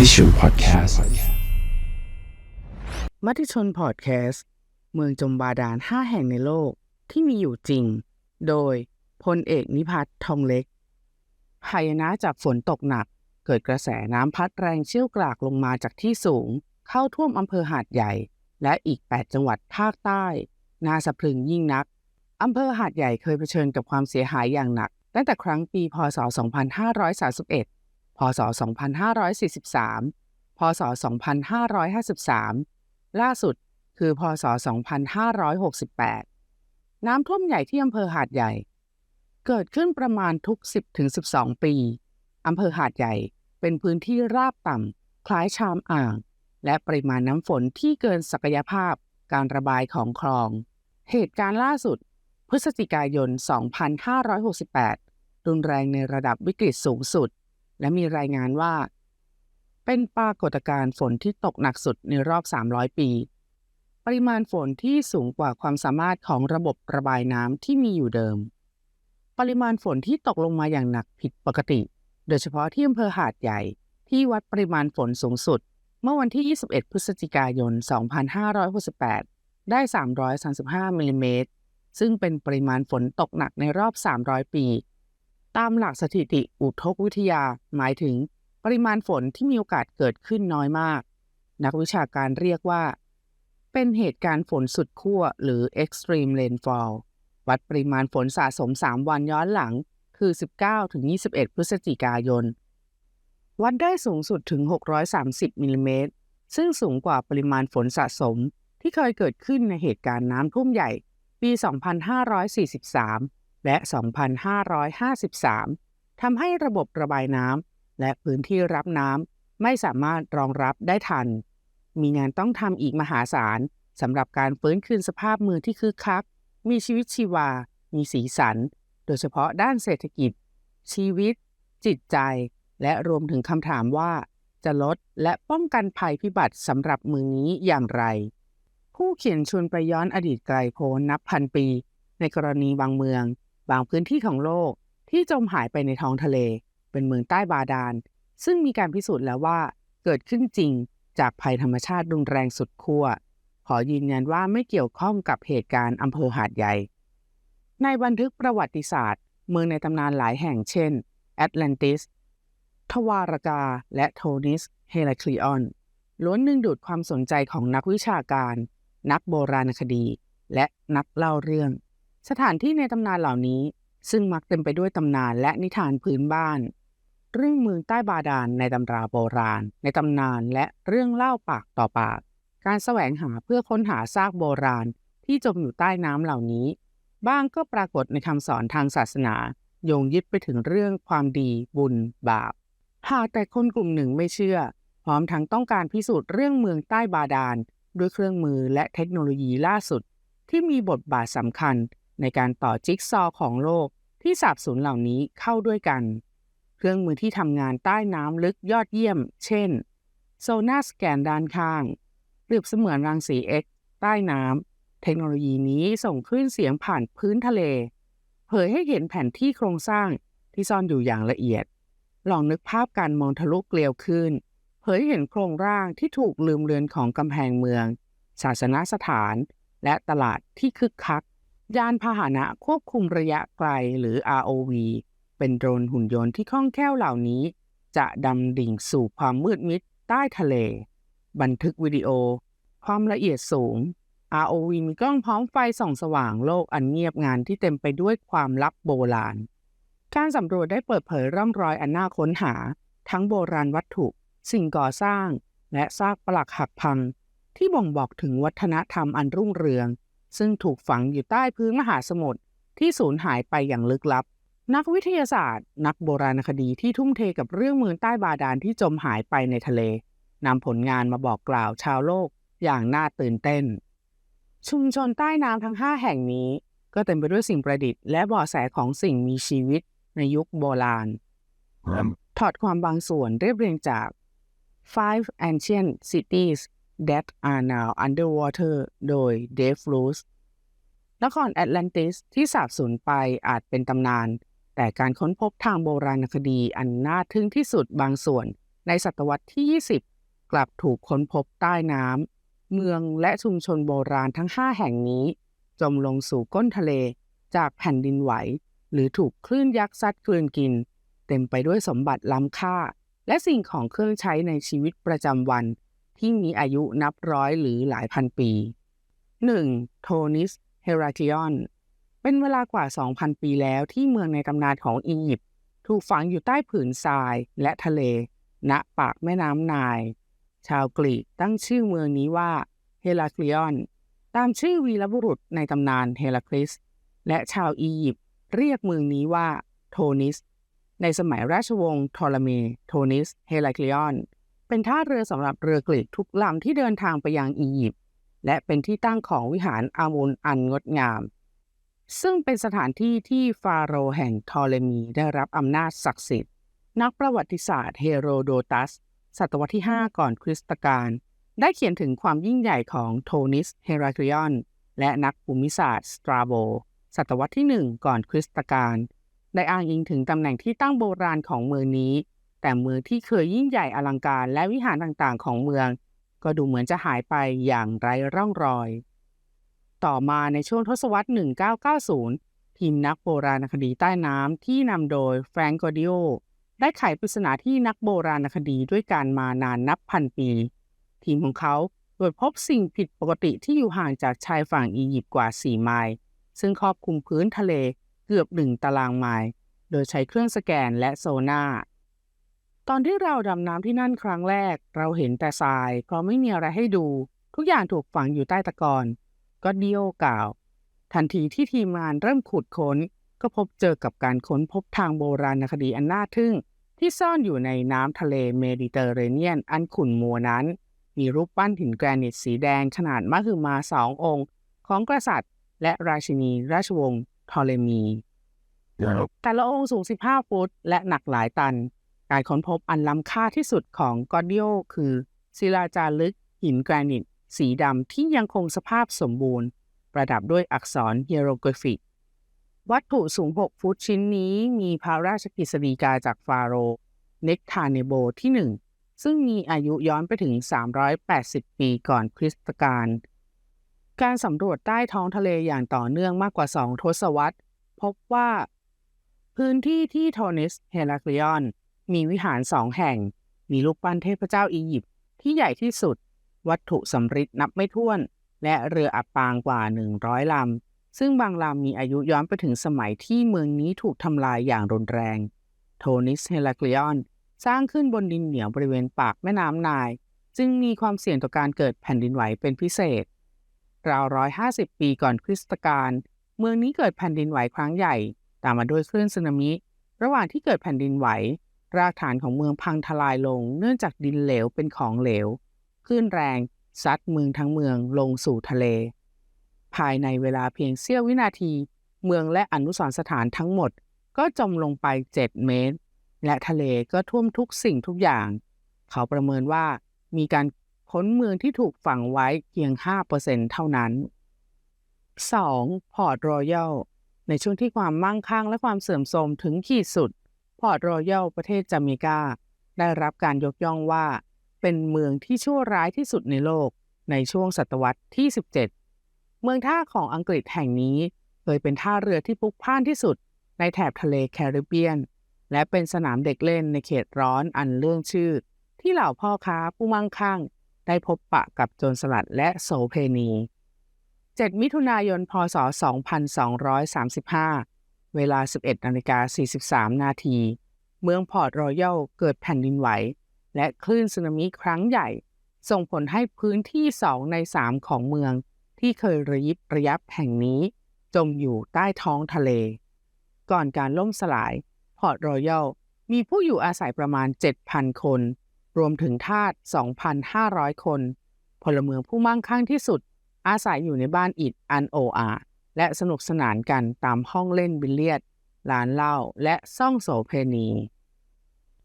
มติชน Podcast มติชนพอดแคสต์เมืองจมบาดาล 5 แห่งในโลกที่มีอยู่จริง โดยพลเอกนิพัฒน์ทองเล็กหายนะจากฝนตกหนัก เกิดกระแสน้ำพัดแรงเชี่ยวกรากลงมาจากที่สูง เข้าท่วมอำเภอหาดใหญ่ และอีก 8 จังหวัดภาคใต้ น่าสะพรึงยิ่งนักอำเภอหาดใหญ่เคยเผชิญกับความเสียหายอย่างหนัก ตั้งแต่ครั้งปีพศ 2531 พศ 2543 พศ 2553 ล่าสุดคือพศ 2568 น้ำท่วมใหญ่ที่อำเภอหาดใหญ่ เกิดขึ้นประมาณทุก 10-12 ปีอำเภอหาดใหญ่เป็นพื้นที่ราบต่ำ คล้ายชามอ่าง และปริมาณน้ำฝนที่เกินศักยภาพการระบายของคลอง เหตุการณ์ล่าสุด พฤศจิกายน 2568 รุนแรงในระดับวิกฤตสูงสุด และมีรายงานว่า เป็นปรากฏการณ์ฝนที่ตกหนักสุดในรอบ 300 ปี ปริมาณฝนที่สูงกว่าความสามารถของระบบระบายน้ำที่มีอยู่เดิม ปริมาณฝนที่ตกลงมาอย่างหนักผิดปกติ โดยเฉพาะที่อำเภอหาดใหญ่ที่วัดปริมาณฝนสูงสุด เมื่อวันที่ 21 พฤศจิกายน 2568 ได้ 335มิลลิเมตรซึ่งเป็นปริมาณฝนตกหนักในรอบ 300 ปี ตามหลักสถิติอุทกวิทยา หมายถึงปริมาณฝนที่มีโอกาสเกิดขึ้นน้อยมาก นักวิชาการเรียกว่า เป็นเหตุการณ์ฝนสุดขั้วหรือ extreme rainfall วัดปริมาณฝนสะสม 3 วันย้อนหลัง คือ 19-21 พฤศจิกายน วัดได้สูงสุดถึง 630มิลลิเมตร ซึ่งสูงกว่าปริมาณฝนสะสมที่เคยเกิดขึ้นในเหตุการณ์น้ำท่วมใหญ่ ปี 2543 และ 2553 ทำให้ระบบระบายน้ำและพื้นที่รับน้ำไม่สามารถรองรับได้ทัน มีงานต้องทำอีกมหาศาลสำหรับการฟื้นคืนสภาพเมืองที่คึกคัก มีชีวิตชีวา มีสีสัน โดยเฉพาะด้านเศรษฐกิจ ชีวิต จิตใจ และรวมถึงคำถามว่า จะลดและป้องกันภัยพิบัติสำหรับเมืองนี้อย่างไร ผู้เขียนชวนไปย้อนอดีตไกลโพ้นนับพันปี ในกรณีบางเมือง บางพื้นที่ของโลกที่จมหายไปในท้องทะเล เป็นเมืองใต้บาดาล ซึ่งมีการพิสูจน์แล้วว่าเกิดขึ้นจริงจากภัยธรรมชาติรุนแรงสุดขั้ว ขอยืนยันว่าไม่เกี่ยวข้องกับเหตุการณ์อำเภอหาดใหญ่ ในบันทึกประวัติศาสตร์ เมืองในตำนานหลายแห่งเช่น แอตแลนติส ทวารากา และโทนิส เฮราคลีออน ล้วนดึงดูดความสนใจของนักวิชาการ นักโบราณคดี และนักเล่าเรื่อง สถานที่ในตำนานเหล่านี้ ซึ่งมักเต็มไปด้วยตำนานและนิทานพื้นบ้าน เรื่องเมืองใต้บาดาลในตำราโบราณ ในตำนานและเรื่องเล่าปากต่อปาก การแสวงหาเพื่อค้นหาซากโบราณที่จมอยู่ใต้น้ำเหล่านี้ บ้างก็ปรากฏในคำสอนทางศาสนา โยงยึดไปถึงเรื่องความดีบุญบาปหากแต่คนกลุ่มหนึ่งไม่เชื่อ พร้อมทั้งต้องการพิสูจน์เรื่องเมืองใต้บาดาลด้วยเครื่องมือและเทคโนโลยีล่าสุด ที่มีบทบาทสำคัญ ในการต่อจิ๊กซอว์ของโลกที่สาบสูญเหล่านี้เข้าด้วยกัน เครื่องมือที่ทำงานใต้น้ำลึกยอดเยี่ยม เช่น โซนาสแกนด้านข้างเปรียบเสมือนรังสี X ใต้น้ำเทคโนโลยีนี้ส่งคลื่นเสียงผ่านพื้นทะเล เผยให้เห็นแผนที่โครงสร้างที่ซ่อนอยู่อย่างละเอียด ลองนึกภาพการมองทะลุเกลียวขึ้นเผยเห็นโครงร่างที่ถูกลืมเลือนของกำแพงเมือง ศาสนสถาน และตลาดที่คึกคัก ยานพาหนะควบคุมระยะไกลหรือ ROV เป็นโดรนหุ่นยนต์ที่คล่องแคล่วเหล่านี้ จะดำดิ่งสู่ความมืดมิดใต้ทะเล บันทึกวิดีโอ ความละเอียดสูง ROV มีกล้องพร้อมไฟส่องสว่างโลกอันเงียบงานที่เต็มไปด้วยความลับโบราณ การสำรวจได้เปิดเผยร่องรอยอันน่าค้นหา ทั้งโบราณวัตถุ สิ่งก่อสร้าง และซากปลักหักพัง ที่บ่งบอกถึงวัฒนธรรมอันรุ่งเรือง ซึ่งถูกฝังอยู่ใต้พื้นมหาสมุทรที่สูญหายไปอย่างลึกลับ นักวิทยาศาสตร์ นักโบราณคดีที่ทุ่มเทกับเรื่องเมืองใต้บาดาลที่จมหายไปในทะเลนำผลงานมาบอกกล่าวชาวโลกอย่างน่าตื่นเต้น ชุมชนใต้น้ำทั้ง 5 แห่งนี้ ก็เต็มไปด้วยสิ่งประดิษฐ์และเบาะแสของสิ่งมีชีวิตในยุคโบราณ ถอดความบางส่วนเรียบเรียงจาก Five Ancient Cities That Are Now Underwater โดย Dave Luce นครแอตแลนติสที่สาบสูญไปอาจเป็นตำนาน แต่การค้นพบทางโบราณคดีอันน่าทึ่งที่สุดบางส่วน ในศตวรรษที่ 20 กลับถูกค้นพบใต้น้ำเมืองและชุมชนโบราณทั้ง 5 แห่งนี้ จมลงสู่ก้นทะเลจากแผ่นดินไหว หรือถูกคลื่นยักษ์ซัดกลืนกิน เต็มไปด้วยสมบัติล้ำค่า และสิ่งของเครื่องใช้ในชีวิตประจำวัน ที่มีอายุนับร้อยหรือหลายพันปี 1. โทนิสเฮราคิออน เป็นเวลากว่า 2,000 ปีแล้วที่เมืองในตำนานของอียิปต์ถูกฝังอยู่ใต้ผืนทรายและทะเล ณปากแม่น้ำนาย ชาวกรีกตั้งชื่อเมืองนี้ว่าเฮราคลิออนตามชื่อวีรบุรุษในตำนานเฮราคลิส และชาวอียิปต์เรียกเมืองนี้ว่าโทนิส ในสมัยราชวงศ์ทอร์เมโทนิสเฮราคลิออน เป็นท่าเรือสำหรับเรือกรีกทุกลำที่เดินทางไปยังอียิปต์และเป็นที่ตั้งของวิหารอามุนอันงดงาม ซึ่งเป็นสถานที่ที่ฟาโรห์แห่งทอเลมีได้รับอำนาจศักดิ์สิทธิ์ นักประวัติศาสตร์เฮโรโดตัส ศตวรรษที่ 5 ก่อนคริสตกาลได้เขียนถึงความยิ่งใหญ่ของโทนิสเฮราคลิออนและนักภูมิศาสตร์สตราโบ ศตวรรษที่ 1 ก่อนคริสตกาลได้อ้างอิงถึงตำแหน่งที่ตั้งโบราณของเมืองนี้ แต่เมืองที่เคยยิ่งใหญ่อลังการและวิหารต่างๆ ของเมือง ก็ดูเหมือนจะหายไปอย่างไร้ร่องรอย ต่อมาในช่วงทศวรรษ 1990 ทีมนักโบราณคดีใต้น้ำที่นำโดยแฟรงก์กอดิโอได้ไขปริศนาที่นักโบราณคดีด้วยการมานานนับพันปี ทีมของเขาตรวจพบสิ่งผิดปกติที่อยู่ห่างจากชายฝั่งอียิปต์กว่า 4 ไมล์ ซึ่งครอบคลุมพื้นทะเลเกือบหนึ่งตารางไมล์ โดยใช้เครื่องสแกนและโซนา่า ตอนที่เราดำน้ำที่นั่นครั้งแรก เราเห็นแต่ทรายเพราะไม่มีอะไรให้ดู ทุกอย่างถูกฝังอยู่ใต้ตะกอนก็ดิโอกล่าว ทันทีที่ทีมงานเริ่มขุดค้น ก็พบเจอกับการค้นพบทางโบราณคดีอันน่าทึ่ง ที่ซ่อนอยู่ในน้ำทะเลเมดิเตอร์เรเนียนอันขุ่นมัวนั้น มีรูปปั้นหินแกรนิตสีแดงขนาดมหึมาสององค์ ของกษัตริย์ และราชินีราชวงศ์ทอเลมี แต่ละองค์สูง 15 ฟุต และหนักหลายตัน การค้นพบอันล้ำค่าที่สุดของกอดิโอคือศิลาจารึกหินแกรนิต สีดำที่ยังคงสภาพสมบูรณ์ ประดับด้วยอักษรเฮโรกริฟิก วัตถุสูง 6 ฟุตชิ้นนี้มีพระราชกิจสีกาจากฟาโรเนกทาเนโบที่ 1 ซึ่งมีอายุย้อนไปถึง 380 ปีก่อนคริสตกาลการสำรวจใต้ท้องทะเลอย่างต่อเนื่องมากกว่า 2 ทศวรรษ พบว่า พื้นที่ที่โทนิสเฮราคลิออน มีวิหารสองแห่ง มีรูปปั้นเทพเจ้าอียิปต์ที่ใหญ่ที่สุด วัตถุสำริดนับไม่ถ้วน และเรืออับปางกว่า 100ลำ ซึ่งบางลำมีอายุย้อนไปถึงสมัยที่เมืองนี้ถูกทำลายอย่างรุนแรง โทนิสเฮลาคลิออน สร้างขึ้นบนดินเหนียวบริเวณปากแม่น้ำนาย จึงมีความเสี่ยงต่อการเกิดแผ่นดินไหวเป็นพิเศษ ราวร้อยห้าสิบปีก่อนคริสตกาลเมืองนี้เกิดแผ่นดินไหวครั้งใหญ่ ตามมาด้วยคลื่นสึนามิ ระหว่างที่เกิดแผ่นดินไหว รากฐานของเมืองพังทลายลง เนื่องจากดินเหลวเป็นของเหลวคลื่นแรงซัดเมืองทั้งเมืองลงสู่ทะเล ภายในเวลาเพียงเสี้ยววินาที เมืองและอนุสรสถานทั้งหมด ก็จมลงไป 7 เมตร และทะเลก็ท่วมทุกสิ่งทุกอย่าง เขาประเมินว่ามีการค้นเมืองที่ถูกฝังไว้เพียง 5%เท่านั้น 2. พอร์ตรอยัลในช่วงที่ความมั่งคั่งและความเสื่อมโทรมถึงขีดสุด พอร์ตรอยัลประเทศจาเมกา ได้รับการยกย่องว่า เป็นเมืองที่ชั่วร้ายที่สุดในโลกในช่วงศตวรรษที่ 17 เมืองท่าของอังกฤษแห่งนี้ เคยเป็นท่าเรือที่พลุกพล่านที่สุด ในแถบทะเลแคริบเบียน และเป็นสนามเด็กเล่นในเขตร้อนอันเรื่องชื่อ ที่เหล่าพ่อค้าผู้มั่งคั่ง ได้พบปะกับโจรสลัดและโสเพณี 7 มิถุนายน พศ 2235 เวลา 11นาฬิกา43 นาที เมืองพอร์ตรอยัลเกิดแผ่นดินไหว และคลื่นสึนามิครั้งใหญ่ ส่งผลให้พื้นที่สองในสามของเมืองที่เคยระยิบระยับแห่งนี้ จมอยู่ใต้ท้องทะเล ก่อนการล่มสลาย พอร์ตรอยัลมีผู้อยู่อาศัยประมาณ 7,000 คน รวมถึงทาส 2,500 คน พลเมืองผู้มั่งคั่งที่สุด อาศัยอยู่ในบ้านอิฐอันโออา และสนุกสนานกันตามห้องเล่นบิลเลียดร้านเหล้าและซ่องโสเพณี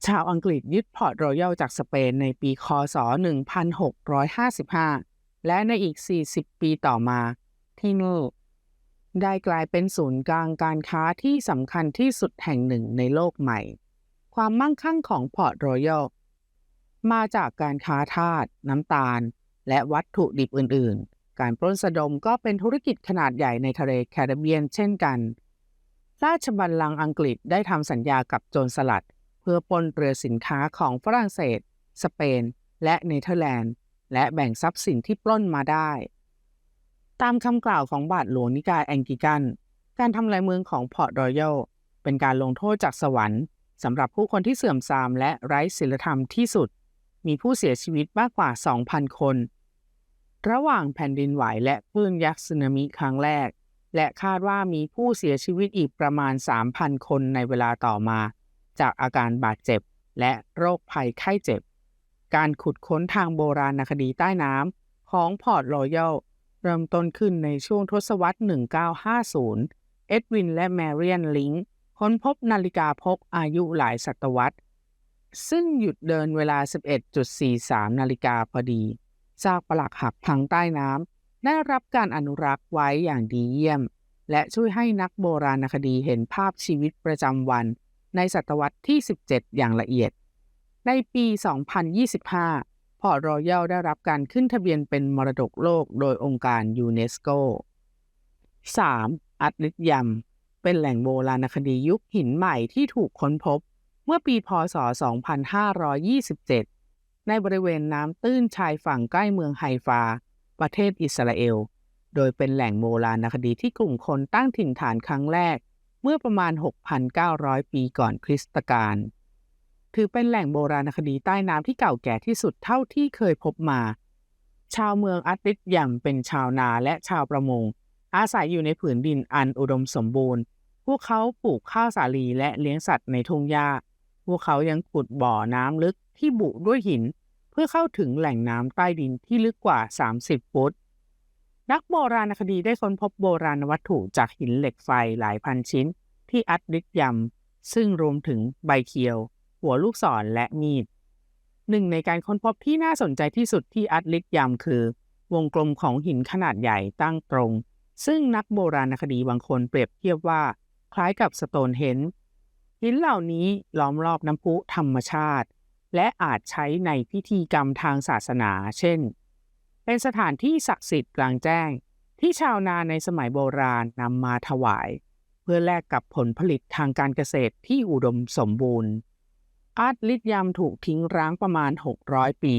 ชาวอังกฤษยึดพอร์ตรอยัลจากสเปนในปีคศ 1655 และในอีก 40 ปีต่อมา ที่นี่ได้กลายเป็นศูนย์กลางการค้าที่สำคัญที่สุดแห่งหนึ่งในโลกใหม่ ความมั่งคั่งของพอร์ตรอยัลมาจากการค้าทาสน้ำตาล และวัตถุดิบอื่นๆ การปล้นสะดมก็เป็นธุรกิจขนาดใหญ่ในทะเลแคริบเบียนเช่นกัน ราชบัลลังก์อังกฤษได้ทำสัญญากับโจรสลัด เพื่อปล้นเรือสินค้าของฝรั่งเศส สเปน และเนเธอร์แลนด์ และแบ่งทรัพย์สินที่ปล้นมาได้ ตามคำกล่าวของบาทหลวงนิกายแองกิกัน การทำลายเมืองของพอร์ตรอยัลเป็นการลงโทษจากสวรรค์สำหรับผู้คนที่เสื่อมทรามและไร้ศีลธรรมที่สุด มีผู้เสียชีวิตมากกว่า 2,000 คน ระหว่างแผ่นดินไหวและคลื่นยักษ์สึนามิครั้งแรก และคาดว่ามีผู้เสียชีวิตอีกประมาณ 3,000 คนในเวลาต่อมา จากอาการบาดเจ็บและโรคภัยไข้เจ็บ การขุดค้นทางโบราณคดีใต้น้ำของพอร์ตรอยัลเริ่มต้นขึ้นในช่วงทศวรรษ 1950 เอ็ดวินและแมเรียนลิงค้นพบนาฬิกาพกอายุหลายศตวรรษ ซึ่งหยุดเดินเวลา 11.43 นาฬิกาพอดี ซากปลักหักพังใต้น้ำได้รับการอนุรักษ์ไว้อย่างดีเยี่ยม และช่วยให้นักโบราณคดีเห็นภาพชีวิตประจำวัน ในศตวรรษที่ 17 อย่างละเอียด ในปี 2025 พอร์ตรอยัลได้รับการขึ้นทะเบียนเป็นมรดกโลกโดยองค์การยูเนสโก 3. อัตลิตยัมเป็นแหล่งโบราณคดียุคหินใหม่ที่ถูกค้นพบ เมื่อปีพศ 2527 ในบริเวณน้ำตื้นชายฝั่งใกล้เมืองไฮฟา ประเทศอิสราเอล โดยเป็นแหล่งโบราณคดีที่กลุ่มคนตั้งถิ่นฐานครั้งแรก เมื่อประมาณ 6,900 ปีก่อนคริสตกาล ถือเป็นแหล่งโบราณคดีใต้น้ำที่เก่าแก่ที่สุดเท่าที่เคยพบมา ชาวเมืองอัตติสยัมเป็นชาวนาและชาวประมง อาศัยอยู่ในผืนดินอันอุดมสมบูรณ์ พวกเขาปลูกข้าวสาลีและเลี้ยงสัตว์ในทุ่งหญ้า พวกเขายังขุดบ่อน้ำลึก ที่บุด้วยหิน เพื่อเข้าถึงแหล่งน้ำใต้ดินที่ลึกกว่า 30 ฟุต นักโบราณคดีได้ค้นพบโบราณวัตถุจากหินเหล็กไฟหลายพันชิ้น ที่อัดดิกยำซึ่งรวมถึงใบเคียว หัวลูกศรและมีดหนึ่งในการค้นพบที่น่าสนใจที่สุดที่อัดลิกยำคือ วงกลมของหินขนาดใหญ่ตั้งตรง ซึ่งนักโบราณคดีบางคนเปรียบเทียบว่า คล้ายกับสโตนเฮนหินเหล่านี้ล้อมรอบน้ำพุธรรมชาติ และอาจใช้ในพิธีกรรมทางศาสนา เช่น เป็นสถานที่ศักดิ์สิทธิ์กลางแจ้ง ที่ชาวนาในสมัยโบราณนำมาถวาย เพื่อแลกกับผลผลิตทางการเกษตรที่อุดมสมบูรณ์ อาร์ตลิทยามถูกทิ้งร้างประมาณ 600 ปี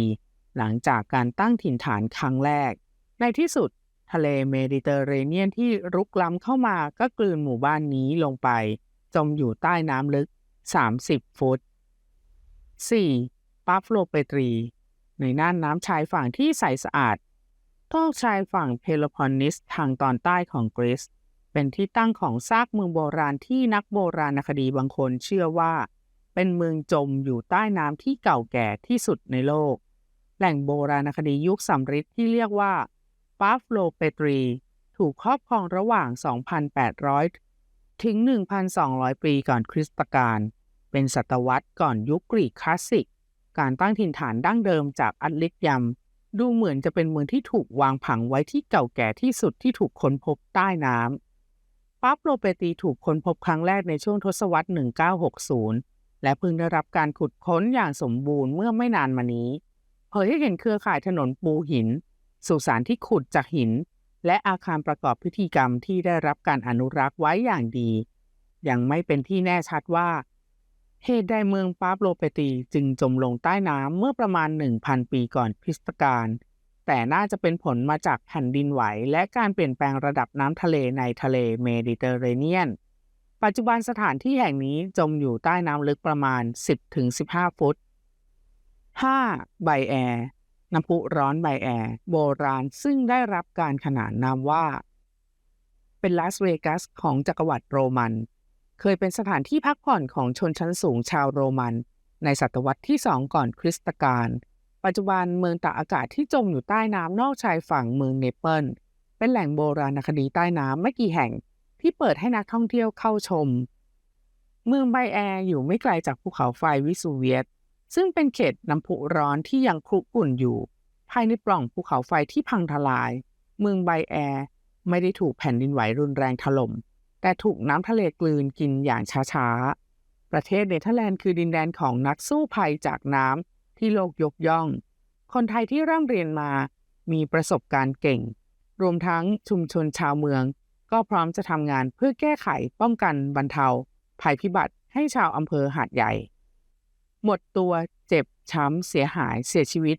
หลังจากการตั้งถิ่นฐานครั้งแรก ในที่สุดทะเลเมดิเตอร์เรเนียนที่รุกล้ำเข้ามาก็กลืนหมู่บ้านนี้ลงไป จมอยู่ใต้น้ำลึก 30 ฟุต 4. ปัฟโลเปตรี ในน่านน้ำชายฝั่งที่ใสสะอาดต้องชายฝั่งเพโลพอนนิสทางตอนใต้ของกรีซเป็นที่ตั้งของซากเมืองโบราณที่นักโบราณคดีบางคนเชื่อว่า เป็นเมืองจมอยู่ใต้น้ำที่เก่าแก่ที่สุดในโลก แหล่งโบราณคดียุคสำริดที่เรียกว่าปาฟโลเปตรี ถูกครอบครองระหว่าง 2,800 ถึง 1,200 ปีก่อนคริสตกาล เป็นศตวรรษก่อนยุคกรีกคลาสสิก การตั้งถิ่นฐานดั้งเดิมจากอัตลิกยัมดูเหมือนจะเป็นเมืองที่ถูกวางผังไว้ที่เก่าแก่ที่สุดที่ถูกค้นพบใต้น้ำปาฟโลเปตีถูกค้นพบครั้งแรกในช่วงทศวรรษ 1960 และเพิ่งได้รับการขุดค้นอย่างสมบูรณ์เมื่อไม่นานมานี้เผยให้เห็นเครือข่ายถนนปูหิน สุสานที่ขุดจากหิน และอาคารประกอบพิธีกรรมที่ได้รับการอนุรักษ์ไว้อย่างดี ยังไม่เป็นที่แน่ชัดว่า เหตุใดเมืองปาบโลเปตีจึงจมลงใต้น้ำเมื่อประมาณ 1,000 ปีก่อนคริสตกาลแต่น่าจะเป็นผลมาจากแผ่นดินไหว และการเปลี่ยนแปลงระดับน้ำทะเลในทะเลเมดิเตอร์เรเนียน ปัจจุบันสถานที่แห่งนี้จมอยู่ใต้น้ำลึกประมาณ 10-15 ฟุต 5. ไบแอร์น้ำพุร้อนใบแอร์โบราณซึ่งได้รับการขนานนามว่า เป็นลาสเวกัสของจักรวรรดิโรมัน เคยเป็นสถานที่พักผ่อนของชนชั้นสูงชาวโรมัน ในศตวรรษที่สองก่อนคริสตกาลปัจจุบันเมืองตากอากาศที่จมอยู่ใต้น้ำนอกชายฝั่งเมืองเนเปิลเป็นแหล่งโบราณคดีใต้น้ำไม่กี่แห่งที่เปิดให้นักท่องเที่ยวเข้าชม เมืองไบแอร์อยู่ไม่ไกลจากภูเขาไฟวิสูเวียสซึ่งเป็นเขตน้ำพุร้อนที่ยังคลุกกุ่นอยู่ ภายในปล่องภูเขาไฟที่พังทลาย เมืองไบแอร์ไม่ได้ถูกแผ่นดินไหวรุนแรงถล่ม แต่ถูกน้ำทะเลกลืนกินอย่างช้าๆ ประเทศเนเธอร์แลนด์คือดินแดนของนักสู้ภัยจากน้ำที่โลกยกย่อง คนไทยที่ร่ำเรียนมามีประสบการณ์เก่ง รวมทั้งชุมชนชาวเมือง ก็พร้อมจะทำงานเพื่อแก้ไขป้องกันบรรเทา ภัยพิบัติให้ชาวอำเภอหาดใหญ่ หมดตัวเจ็บช้ำเสียหายเสียชีวิต